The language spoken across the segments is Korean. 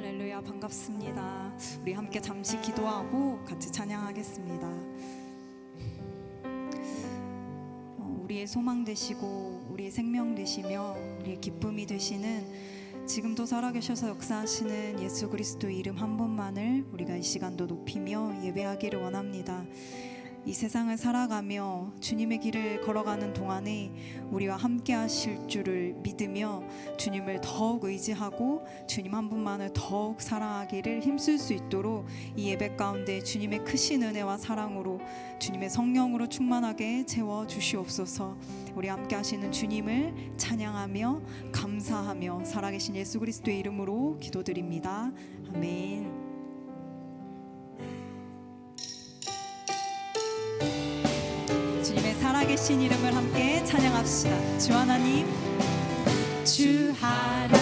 할렐루야 반갑습니다. 우리 함께 잠시 기도하고 같이 찬양하겠습니다. 어, 우리의 소망 되시고 우리의 생명 되시며 우리의 기쁨이 되시는 지금도 살아계셔서 역사하시는 예수 그리스도 이름 한 번만을 우리가 이 시간도 높이며 예배하기를 원합니다. 이 세상을 살아가며 주님의 길을 걸어가는 동안에 우리와 함께 하실 줄을 믿으며 주님을 더욱 의지하고 주님 한 분만을 더욱 사랑하기를 힘쓸 수 있도록 이 예배 가운데 주님의 크신 은혜와 사랑으로 주님의 성령으로 충만하게 채워 주시옵소서. 우리 함께 하시는 주님을 찬양하며 감사하며 살아계신 예수 그리스도의 이름으로 기도드립니다. 아멘. 계신 이름을 함께 찬양합시다. 주 하나님, 주 하나님,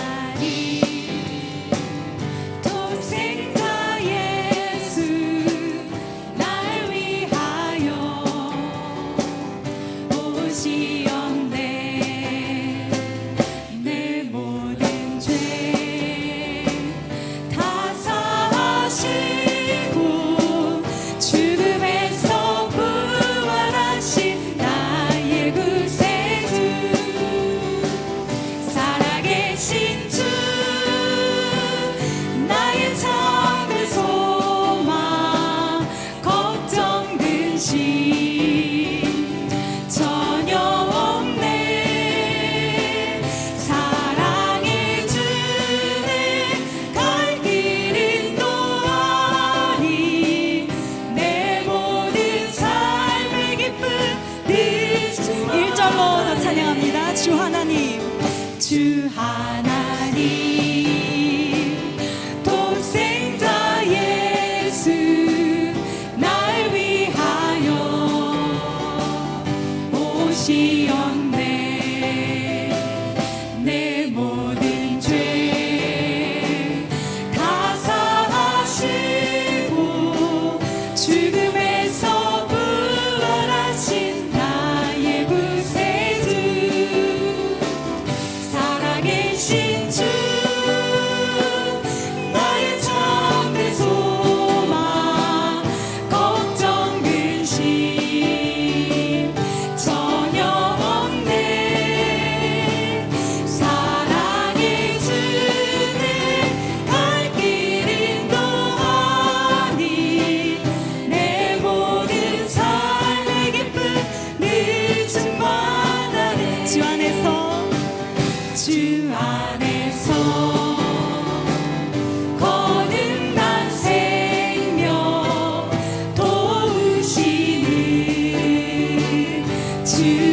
to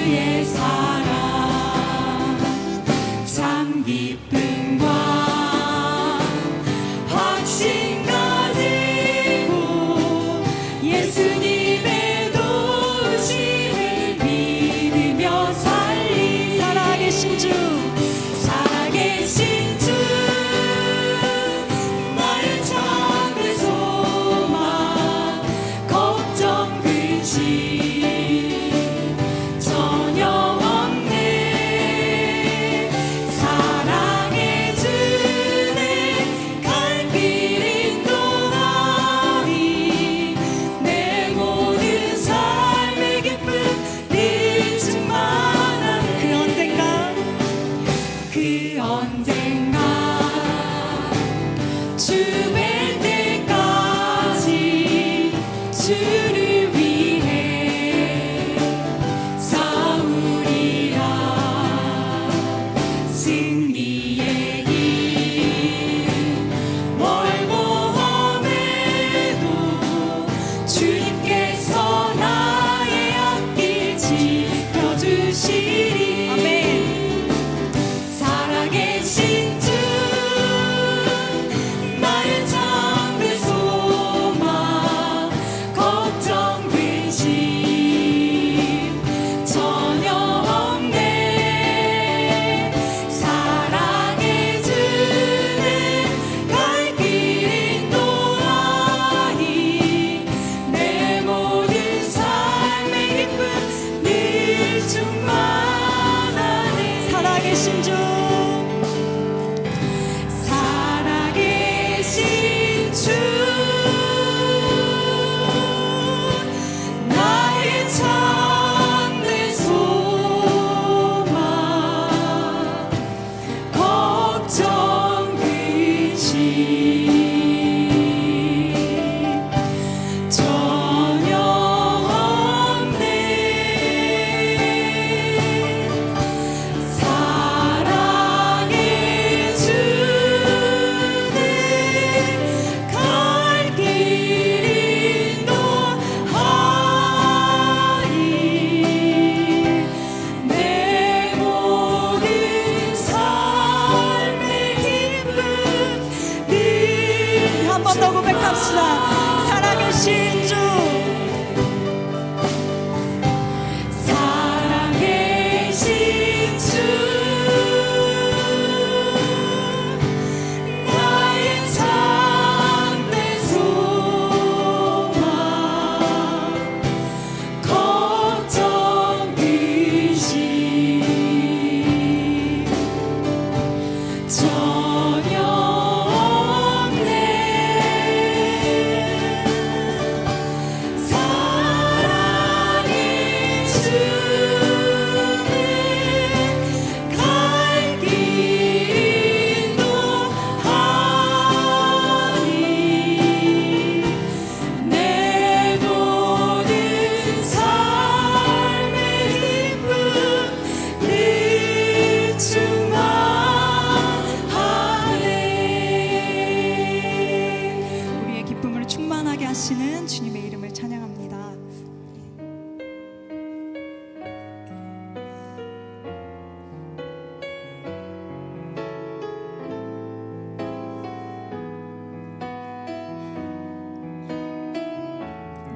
충만하네 살아계신 주.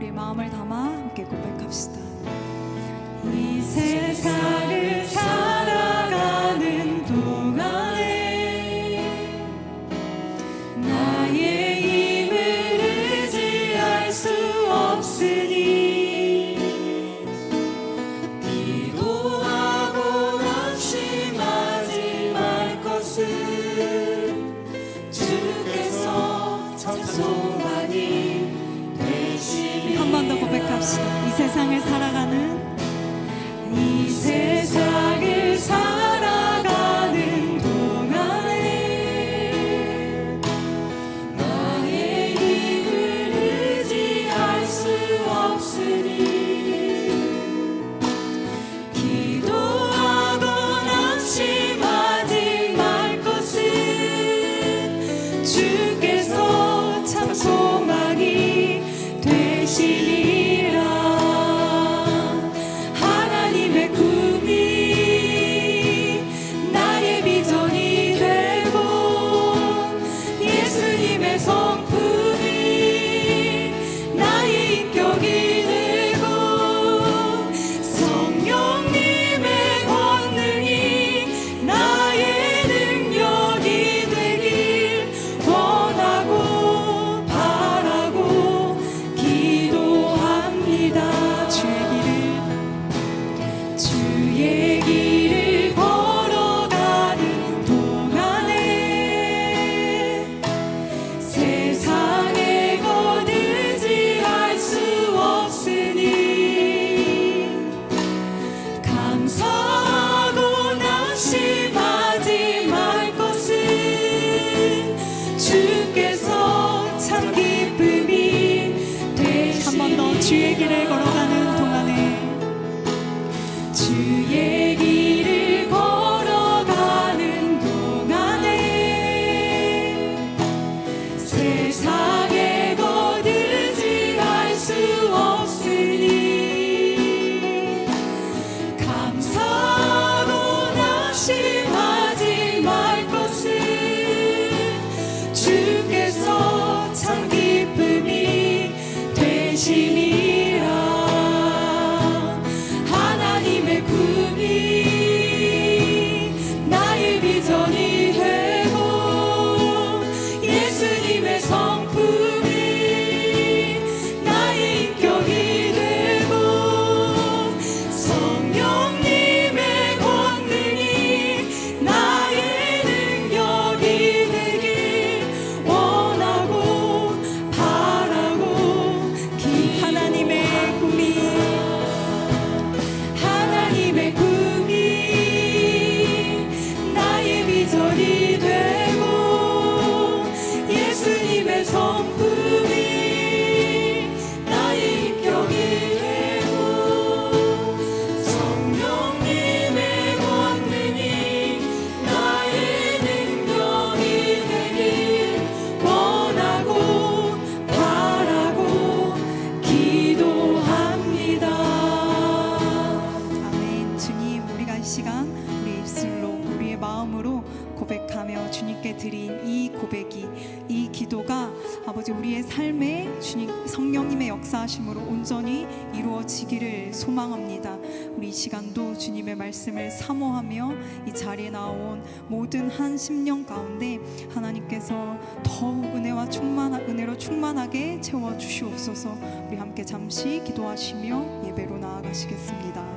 우리 마음을 담아 함께 고백합시다. 이 세상을 together. 주님 성령님의 역사하심으로 온전히 이루어지기를 소망합니다. 우리 이 시간도 주님의 말씀을 사모하며 이 자리에 나온 모든 한 심령 가운데 하나님께서 더욱 은혜와 충만 은혜로 충만하게 채워 주시옵소서. 우리 함께 잠시 기도하시며 예배로 나아가시겠습니다.